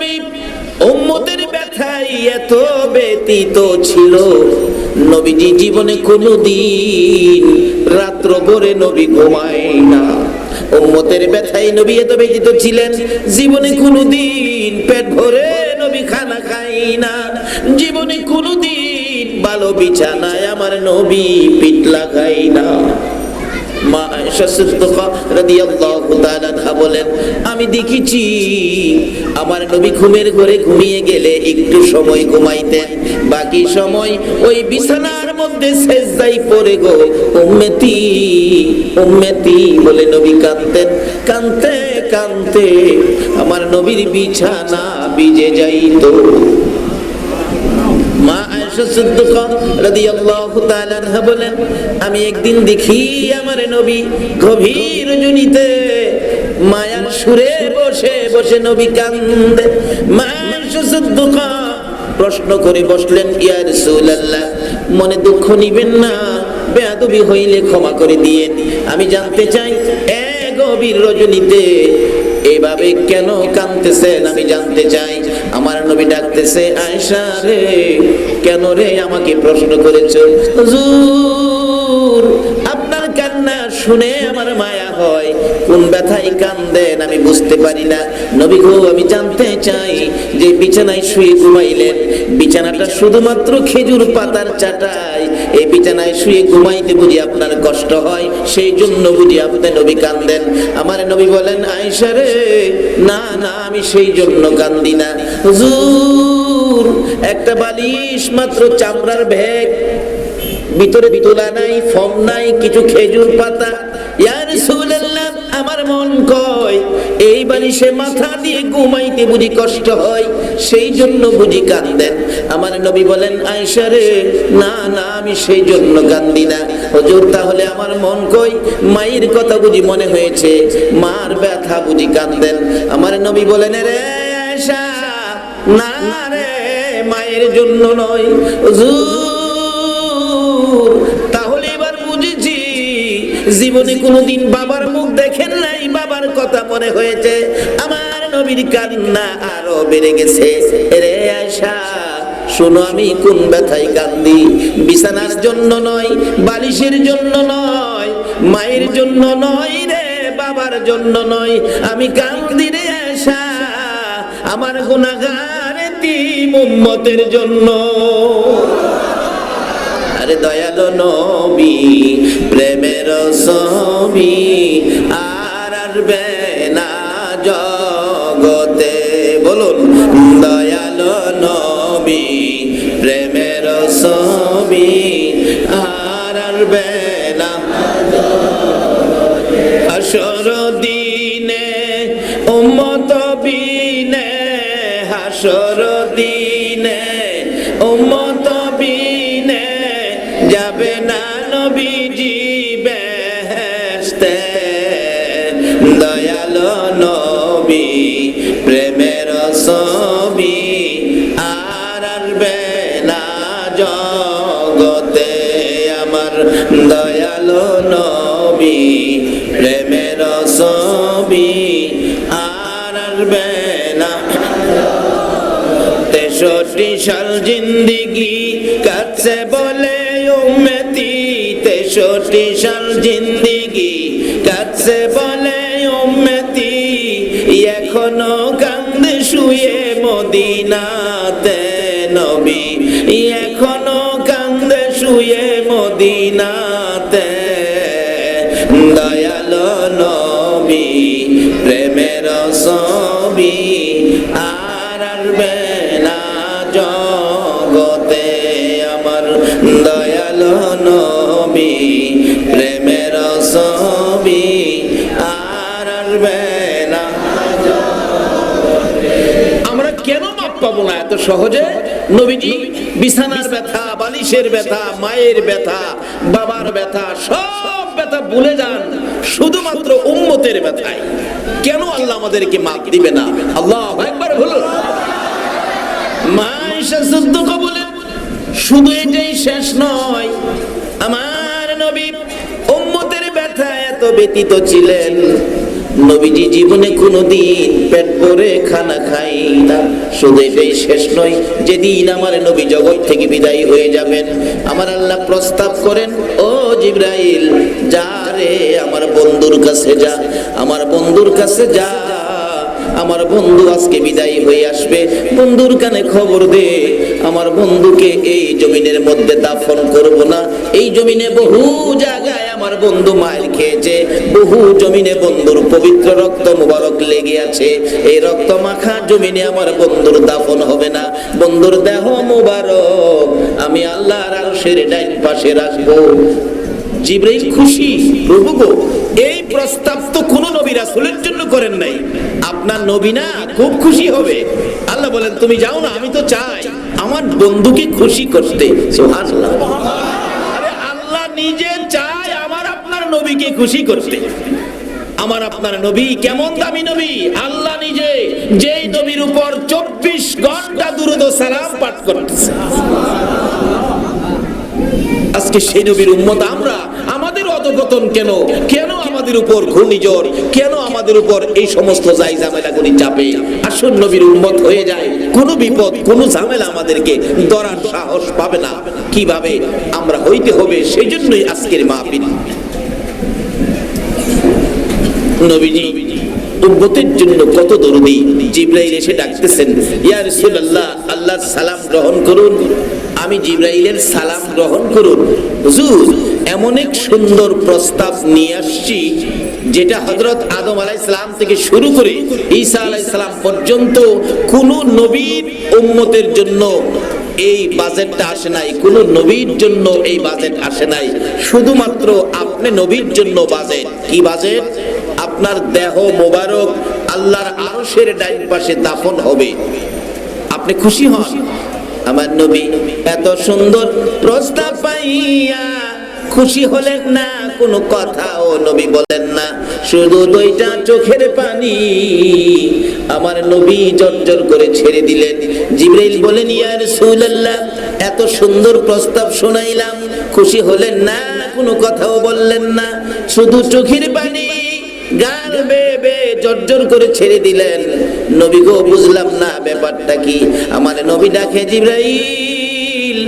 নবী উম্মতের ব্যথায় এত ব্যতীত ছিল। নবীজি জীবনে কোনোদিন রাত্র ভরে নবী ঘুমায় না। উম্মতের ব্যথায় নবী এত ব্যতীত ছিলেন, জীবনে কোনোদিন পেট ভরে নবী খানা খাই না। জীবনে কোনোদিন ভালো বিছানায় আমার নবী পিটলা খাই না। মা বলেন, আমি দেখেছি আমার নবী ঘুমের ঘরে ঘুমিয়ে গেলে একটু সময় ঘুমাইতেন। বাকি সময় ওই বিছানার মধ্যে সেজদাই পড়ে গো। উম্মতি উম্মতি বলে নবী কাঁদতেন। কাঁদতে কাঁদতে আমার নবীর বিছানা ভিজে যাইতো। বলেন, আমি একদিন দেখি আমার নবী গভীর রজনীতে মায়ার সুরে বসে বসে নবী কান্দে মা আয়েশা সিদ্দিকা প্রশ্ন করে বসলেন, ইয়া রাসূলুল্লাহ, মনে দুঃখ নিবেন না, বেয়াদবি হইলে ক্ষমা করে দিয়েন। আমি জানতে চাই, এ গভীর রজনীতে এভাবে কেন কাঁদতেছেন? আমি জানতে চাই আমার নবী ডাকতেছে আয়সা রে, কেন রে আমাকে প্রশ্ন করেছ? আপনার কান্না শুনে আমার মায়া হয়, কোন ব্যথায় কান্দেন আমি বুঝতে পারি না। নবী গো, আমি জানতে চাই যে বিছানায় শুয়ে ঘুমাইলেন, বিছানাটা শুধুমাত্র খেজুর পাতার চাটাই এই বিছানায় শুয়ে ঘুমাইতে বুঝি আপনার কষ্ট হয়, সেই জন্য বুঝি আপনি নবী কান্দেন। আমার নবী বলেন, আয়েশা রে, না না, আমি সেই জন্য কান্দি না। হুজুর, একটা বালিশ মাত্র চামড়ার ভেগ ভিতরে তুলা নাই ফম নাই, কিছু খেজুর পাতা। ইয়া রাসূলুল্লাহ, আমার মন কয়, এই বালিশে মাথা দিয়ে ঘুমাইতে বুঝি কষ্ট হয়, সেই জন্য বুঝি কান্দেন। আমার নবী বলেন, আয়েশা রে, না না, আমি সেই জন্য কান্দি না। হুজুর, তাহলে আমার মন কই? মায়ের কথা বুঝি মনে হয়েছে। মার ব্যথা বুঝি কান্দেন আমার নবী বলেন রে না রে, মায়ের জন্য নয়। তাহলে এবার বুঝেছি। জীবনে কোনোদিন বাবার মুখ দেখেন নাই, বাবার কথা মনে হয়েছে। আমার নবীর কান্না আরও বেড়ে গেছে। রে আয়সা শোনো আমি কোন ব্যথায় কান্দি? বিছানার জন্য নয়, বালিশের জন্য নয়, মায়ের জন্য নয় রে, বাবার জন্য নয়। আমি কান্দি রে আয়সা আমার গুনাহগার তিম উম্মতের জন্য। আরে দয়ালো নবী, প্রেমের ছবি আর আসবে না জগতে। বলুন, দয়ালো নবী। প্রেমের ছবি, আর আসবে না হাসর দিনে, উম্মত বিনে, হাসর দিনে, উম্মত বিনে যাবে না নবীজি বেহেশতে। দয়ালো নবী প্রেমের প্রেমের ছবি আর আসবে না তেষট্টি সাল জিন্দিগি কাছে বলে উম্মতি। তেষট্টি সাল জিন্দিগি কাছে বলে উম্মতি। এখনও কান্দে শুয়ে মদিনাতে নবী। এখনও কান্দে শুয়ে মদিনাতে প্রেমের ছবি আর আসবে না জগতে আমার দয়ালো নবী। প্রেমের ছবি আর আসবে আমরা কেন মাপ পাবো না? এত সহজে? নবীজি, বিছানার ব্যথা, বালিশের ব্যথা, মায়ের ব্যথা, বাবার ব্যথা, সব ব্যথা ভুলে যান। শুধুমাত্র উম্মতের ব্যথায়। কেন আল্লাহ আমাদেরকে মাপ দিবে না? আল্লাহ একবার বলুন। মা ঈশা সিদ্দিকা বলেন, শুধু এটাই শেষ নয়। আমার নবী উম্মতের ব্যথা এত ব্যতীত ছিলেন। নবীজি জীবনে কোনোদিন পেট পরে খানা খাই না। শুধু এটাই শেষ নয়, যেদিন আমার নবী জগৎ থেকে বিদায় হয়ে যাবেন, আমার আল্লাহ প্রস্তাব করেন, ও জিব্রাইল, যা রে আমার বন্ধুর কাছে যা, আমার বন্ধুর কাছে যা। আমার বন্ধু আজকে বিদায় হয়ে আসবে। বন্ধুর কানে খবর দে, আমার বন্ধুকে এই জমিনের মধ্যে দাফন করব না। এই জমিনে বহু জায়গায় আমার বন্ধু মায়ের খেয়েছে। বহু জমিনে বন্ধুর পবিত্র রক্ত মুবারক লেগে আছে। এই রক্ত মাখা জমিনে আমার বন্ধুর দাফন হবে না। বন্ধুর দেহ মুবারক, আমি আল্লাহর আরশের ডাইন পাশে রাখব। জিব্রাইল খুশি, প্রভু গো, এই প্রস্তাব তো কোন নবী রাসূলের জন্য করেন নাই। আপনার নবী না, খুব খুশি হবে। আল্লাহ বলেন, তুমি যাও না, আমি তো চাই আমার বন্ধুকে খুশি করতে। সুবহানাল্লাহ। আরে আল্লাহ নিজে চায় আমার আপনার নবীকে খুশি করতে। আমার আপনার নবী কেমন দামি নবী? আল্লাহ নিজে যেই নবীর উপর চব্বিশ ঘণ্টা দুরুদ সালাম পাঠ করতেছে। আজকে সেই নবীর উম্মত আমরা, আমাদের অধপতন কেন? কেন আমাদের উপর ঘূর্ণিঝড়? কেন আমাদের উপর এই সমস্ত যাই ঝামেলাগুলি চাপে? আসল নবীর উম্মত হয়ে যায়। কোনো বিপদ, কোনো ঝামেলা আমাদেরকে ধরার সাহস পাবে না। কীভাবে আমরা হইতে হবে সেই জন্যই আজকের মাহফিল। নবীজি, উম্মতের জন্য কত দরদি জিব্রাইল এসে ডাকতেছেন, ইয়া রাসূলুল্লাহ আল্লাহর সালাম গ্রহণ করুন। আমি জিব্রাইলের সালাম গ্রহণ করুন। হুজুর, এমন এক সুন্দর প্রস্তাব নিয়ে আসছি, যেটা হযরত আদম আলাইহিস সালাম থেকে শুরু করে ঈসা আলাইহিস সালাম পর্যন্ত কোন নবীর উম্মতের জন্য এই বাজেটটা আসে নাই, কোন নবীর জন্য এই বাজেট আসে নাই। শুধুমাত্র আপনি নবীর জন্য বাজেট। কি বাজেট? আপনার দেহ মোবারক, আল্লাহর আরশের ডাইন পাশে দাফন হবে। আপনি খুশি হন? আমার নবী এত সুন্দর প্রস্তাব পাইয়া খুশি হলেন না, কোনো কথাও নবী বলেন না। শুধু দুইটা চোখের পানি আমার নবী জর্জর করে ছেড়ে দিলেন। জিব্রাইল বলেন, ইয়া রাসূলুল্লাহ, এত সুন্দর প্রস্তাব শোনাইলাম, খুশি হলেন না, কোনো কথাও বললেন না। শুধু চোখের পানি গান বেয়ে বেয়ে জর্জর করে ছেড়ে দিলেন। নবী গো, বুঝলাম না ব্যাপারটা কি? আমার নবী ডাকে জিব্রাইল,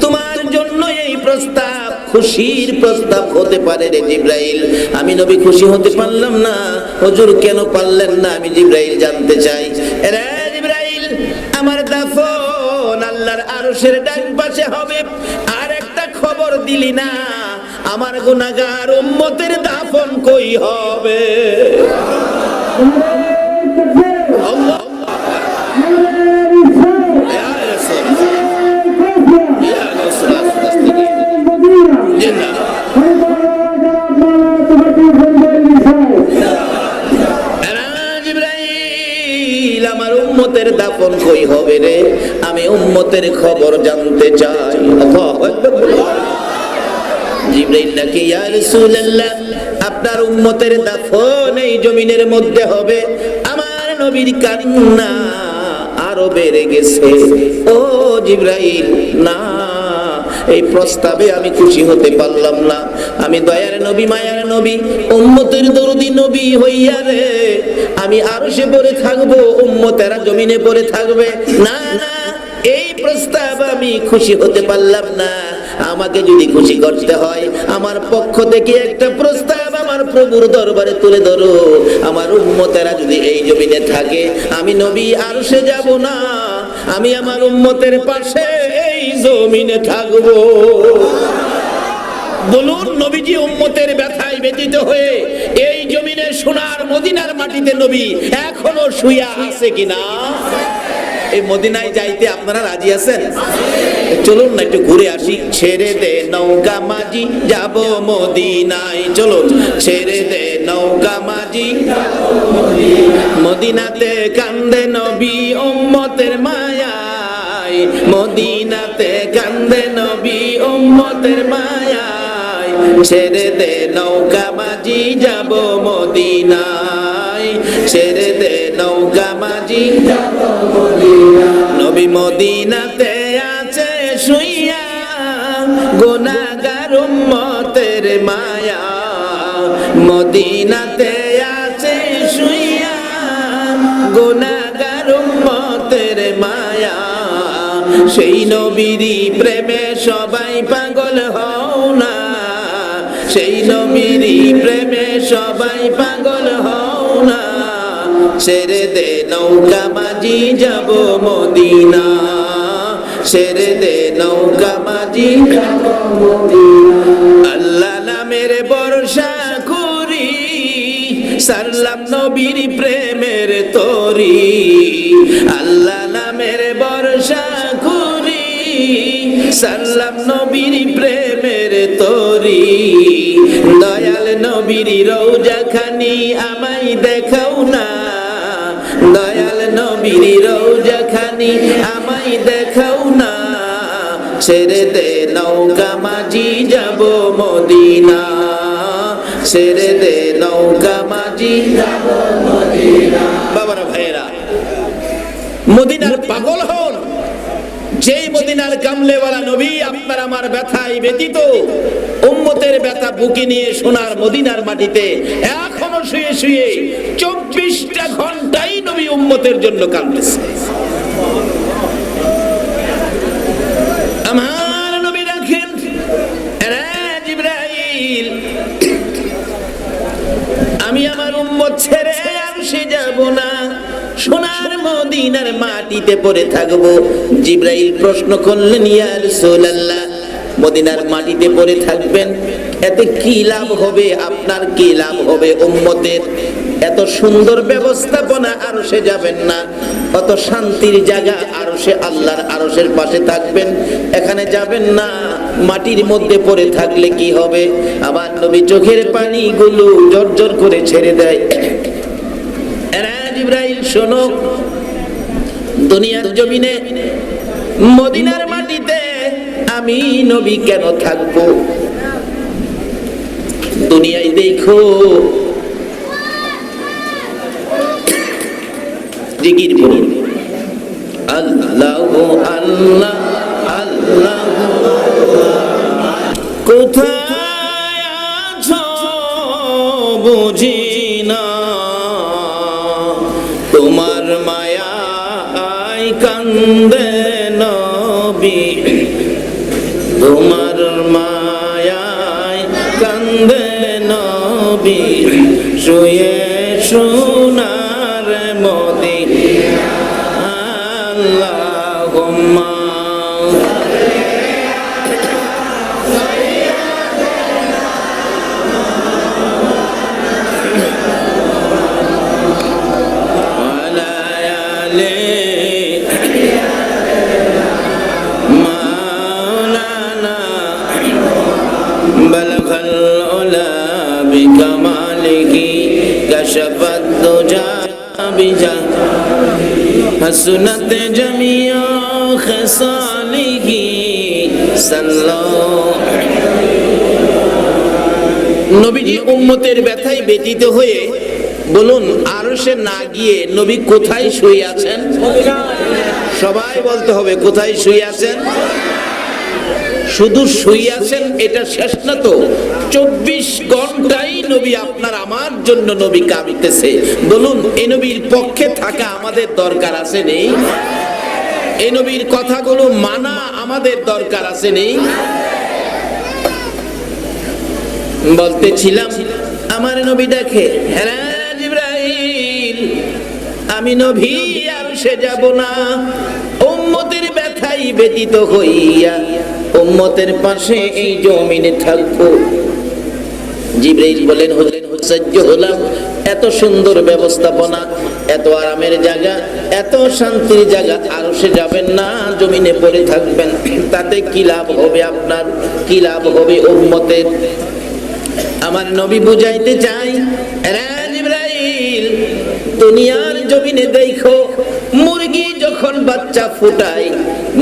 তোমার জন্য এই প্রস্তাব খুশির প্রস্তাব হতে পারে রে জিব্রাইল। আমি নবী খুশি হতে পারলাম না। হজুর, কেন পারলেন না? আমি জিব্রাইল জানতে চাই। রে জিব্রাইল, আমার দাফন আল্লাহর আরশের ডান পাশে হবে। আর একটা খবর দিলি না। আমার গুনাহগার উম্মতের দাফন কই হবে? আমার কই হবে রে? আমি উম্মতের খবর জানতে চাই। জিব্রাইল ডাকে, ইয়া রাসূলুল্লাহ, আপনার উম্মতের দাফন এই জমিনের মধ্যে হবে। আমার নবীর কান্না আরও বেড়ে গেছে। ও জিব্রাইল, না, এই প্রস্তাবে আমি খুশি হতে পারলাম না। আমি দয়ার নবী, মায়ার নবী, উম্মতের দরদি নবী হইয়া রে, আমি আরও সে পরে থাকব, উম্মতেরা জমিনে পড়ে থাকবে। না না, এই প্রস্তাব আমি খুশি হতে পারলাম না। আমাকে যদি খুশি করতে হয়, আমার পক্ষ থেকে একটা প্রস্তাব আমার প্রভুর দরবারে তুলে ধরো। আমার উম্মতেরা যদি এই জমিনে থাকে, আমি নবী আর সে যাব না। আমি আমার উম্মতের পাশে এই জমিনে থাকব। বলুন নবীজি উম্মতের ব্যথায় ব্যতীত হয়ে এই জমিনে সোনার মদিনার মাটিতে নবী এখনও শুয়া আছে কিনা? এই মদিনায় যাইতে আপনারা রাজি আছেন? চলুন না, একটু ঘুরে আসি। ছেড়ে দে নৌকা মাঝি, যাব মদিনায়। চলুন, ছেড়ে দে নৌকা মাঝি। মদিনাতে কান্দে নবী উম্মতের মায়ায়। মদিনাতে কান্দে নবী উম্মতের মায়ায়। ছেড়ে দে নৌকা মাঝি, যাব মদিনায়। ছেড়ে দে নৌকা মাঝি। নবী মদিনাতে আছে শুইয়া গোনাগার উম্মতের মায়া। মদিনাতে আছে শুইয়া গোনাগার উম্মতের মায়া। সেই নবীরই প্রেমে সবাই পাগল হও না। সেই নবীরই প্রেমে সবাই পাগল না ছেড়ে দে নৌকা মাঝি যাব মদিনা। ছেড়ে দে নৌকা মাঝি আল্লাহ নামের বর্ষা করি, সারলাম নবীর প্রেমের তরি। আল্লাহ নামের বর্ষা সারলাম নবীর প্রেমের তরি। দয়াল নবীর রৌজা খানি আমায় দেখাও না। দয়াল নবীর রৌজা খানি আমায় দেখাও না। ছেড়ে দে নৌকা মাঝি যাব মদিনা। ছেড়ে দে নৌকা মাঝি যাব মদিনা। বাবারা ভাইয়েরা মদিনার পাগল যেই মদিনার কামলেওয়ালা নবী, আপনার আমার ব্যথায় ব্যতীত উম্মতের ব্যথা বুকে নিয়ে সোনার মদিনার মাটিতে এখনও শুয়ে শুয়ে চব্বিশটা ঘন্টাই নবী উম্মতের জন্য কাঁদতেছে। আমার নবী রাখেন জিব্রাইল, আমি আমার উম্মত ছেড়ে আর সে যাব না। সোনার মদিনার মাটিতে পড়ে থাকব। জিব্রাইল প্রশ্ন করলেন, ইয়া রাসূলুল্লাহ, মদিনার মাটিতে পড়ে থাকবেন, এতে কি লাভ হবে? আপনার কি লাভ হবে উম্মতের? এত সুন্দর ব্যবস্থাপনা আরও সে যাবেন না। অত শান্তির জায়গা আরও সে আল্লাহর আরশের পাশে থাকবেন। এখানে যাবেন না, মাটির মধ্যে পড়ে থাকলে কি হবে? আবার নবী চোখের পানিগুলো জর্জর করে ছেড়ে দেয়। জিব্রাইল শোনো। দুনিয়ার জমিনে, মদিনার মাটিতে আমি নবী কেন থাকব? দুনিয়ায় দেখো, জিকির করুন আল্লাহ আল্লাহ আল্লাহ। কোথায় কান্দে নবী। তোমার মায়ায় কান্দে নবী। শুয়ে সোনার মোদি আল্লাহুম্মা بكماله كشف الدجى بجاه حسنت جميع خصاله صلى নবীজি উম্মতের ব্যথায় ব্যতীত হয়ে বলুন আরো সে না গিয়ে নবী কোথায় শুয়ে আছেন সবাই বলতে হবে কোথায় শুয়ে আছেন শুধু শুয়ে আছেন, এটা শেষ না তো? চব্বিশ ঘন্টাই নবী আপনার, আমার জন্য নবী কাঁদিতেছে। বলুন, এ নবীর পক্ষে থাকা আমাদের দরকার আছে নেই? এ নবীর কথাগুলো মানা আমাদের দরকার আছে নেই? বলতেছিলাম, আমার নবী দেখে হ্যাঁ আমি নবী, আর সে যাব না। উম্মতের ব্যথাই ব্যতীত হইয়া উম্মতের পাশে এই জমিনে থাকব। জিব্রাইল বলেন হলেন সহ্য হলাম এত সুন্দর ব্যবস্থাপনা, এত আরামের জায়গা, এত শান্তির জায়গা, আর সে যাবেন না, জমিনে পড়ে থাকবেন। তাতে কি লাভ হবে আপনার? কি লাভ হবে উম্মতের? আমার নবী বুঝাইতে চাই জিব্রাইল, দুনিয়ার জমিনে দেখো, মুরগি যখন বাচ্চা ফুটায়,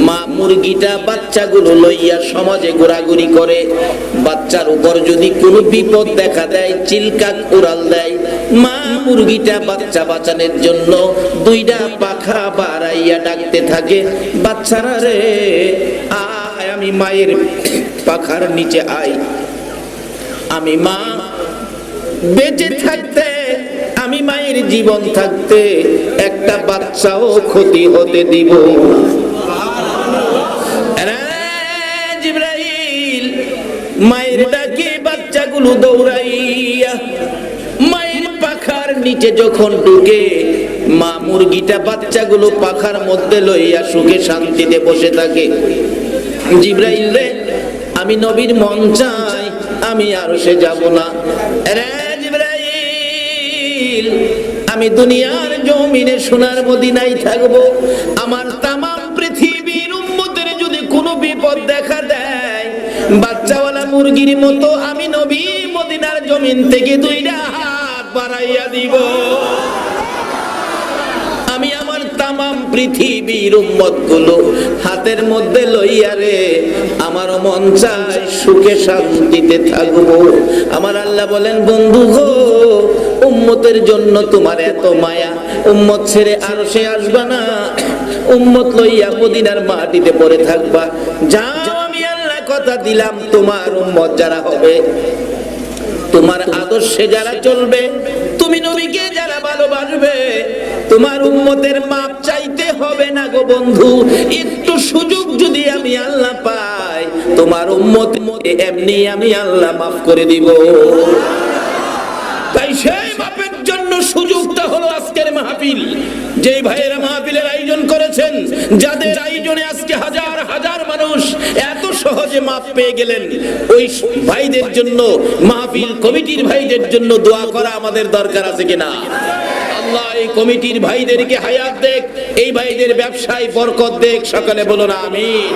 মা মুরগিটা বাচ্চাগুলো লইয়া সমাজে ঘোরাঘুরি করে, বাচ্চার উপর যদি কোনো বিপদ দেখা দেয় চিলকাক উড়াল দেয়, মা মুরগিটা বাচ্চা বাঁচানোর জন্য দুইটা পাখা বাড়াইয়া ডাকতে থাকে, বাচ্চারা রে, আয় আমি মায়ের পাখার নিচে আয়। আমি মা বেঁচে থাকতে, আমি মায়ের জীবন থাকতে, একটা বাচ্চাও ক্ষতি হতে দিব। মায়ের ডাকে বাচ্চাগুলো দৌড়াইয়া, মায়ের পাখার নিচে যখন ঢুকে, মা মুরগিটা বাচ্চাগুলো পাখার মধ্যে লইয়া সুখে শান্তিতে বসে থাকে। জিব্রাইল রে, আমি নবীর মন চাই, আমি আর সে যাব না। রে জিব্রাইল, আমি দুনিয়ার জমিনে সোনার মদিনায় থাকব। আমার তামাম পৃথিবীর উম্মতের যদি কোনো বিপদ দেখা দেয় বাচ্চাওয়ালা মুরগির মতো আমি নবী মদিনার জমিন থেকে দুইটা হাত বাড়াইয়া দিব। আমি আমার তামাম পৃথিবীর উম্মতগুলো হাতের মধ্যে লইয়া রে, আমারও মন চায় সুখে শান্তিতে থাকব। আমার আল্লাহ বলেন, বন্ধু গো, উম্মতের জন্য তোমার এত মায়া, উম্মত ছেড়ে আরও সে আসবা না। উম্মত লইয়া মদিনার মাটিতে পড়ে থাকবা। আল্লাহ কথা দিলাম, তোমার উম্মত যারা হবে, তোমার আদর্শে যারা চলবে, তুমি নবীকে যারা ভালোবাসবে, তোমার উম্মতের মাপ চাইতে হবে না গো বন্ধু। একটু সুযোগ যদি আমি আল্লাহ পাই, তোমার উম্মত এমনি আমি আল্লাহ মাফ করে দিব। তাই সেই মাহফিল, যেই ভাইয়েরা মাহফিলের আয়োজন করেছেন, যাদের আয়োজনে আজকে হাজার হাজার মানুষ এত সহজে মাপ পেয়ে গেলেন, ওই ভাইদের জন্য, মাহফিল কমিটির ভাইদের জন্য দোয়া করা আমাদের দরকার আছে কিনা? আল্লাহ, এই কমিটির ভাইদেরকে হায়াত দেখ, এই ভাইদের ব্যবসায় বরকত দেখ, সকালে বলো না আমিন।